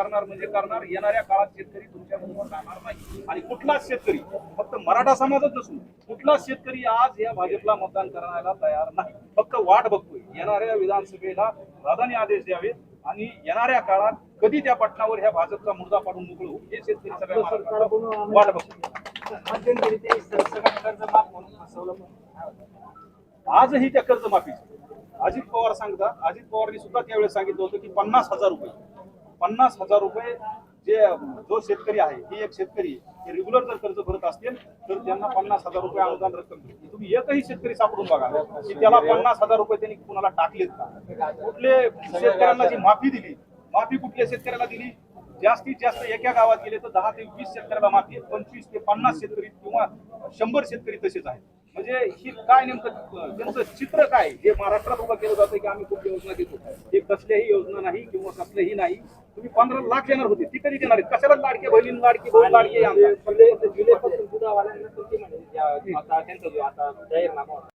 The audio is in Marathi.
करणार म्हणजे करणार. येणाऱ्या काळात शेतकरी तुमच्या बरोबर राहणार नाही. आणि कुठलाच शेतकरी फक्त मराठा समाजच नसून कुठलाच शेतकरी आज या भाजपला मतदान करायला तयार नाही. फक्त वाट बघतोय. येणाऱ्या विधानसभेला दादाने आदेश द्यावेत आणि येणाऱ्या काळात कधी त्या पटनावर ह्या भाजपचा मुर्दा पाडून मोकळू हे शेतकरी सगळ्या वाट बघतोय. मध्यंतरी ते सरसकट कर्ज माफ म्हणून फसवलं पण. आजही त्या कर्जमाफीची. अजित पवार सांगतात अजित पवारनी सुद्धा त्यावेळेस सांगितलं होतं की पन्नास हजार रुपये. पन्नास हजार रुपये जे जो शेतकरी आहे ही एक शेतकरी रेग्युलर जर कर्ज भरत असतील तर त्यांना पन्नास हजार रुपये अनुदान रक्कम तुम्ही एकही शेतकरी सापडून बघा की त्याला पन्नास हजार रुपये त्यांनी कुणाला टाकलेत का? कुठले शेतकऱ्यांना जी माफी दिली माफी कुठल्या शेतकऱ्याला दिली? जास्तीत जास्त एका गावात गेले तर दहा ते वीस शेतकऱ्याला माफी पंचवीस ते पन्नास शेतकरी किंवा शंभर शेतकरी तसेच आहेत. म्हणजे ही काय नेमकं त्यांचं चित्र काय? हे महाराष्ट्रात उभं केलं जातं की आम्ही खूप योजना देतो हे कसल्याही योजना नाही किंवा कसलेही नाही. तुम्ही पंधरा लाख देणार होते ती कधी देणार कशाला लाडके बहिणी लाडकी भाऊ लाडके आता त्यांचा जो आता जाहीरनामा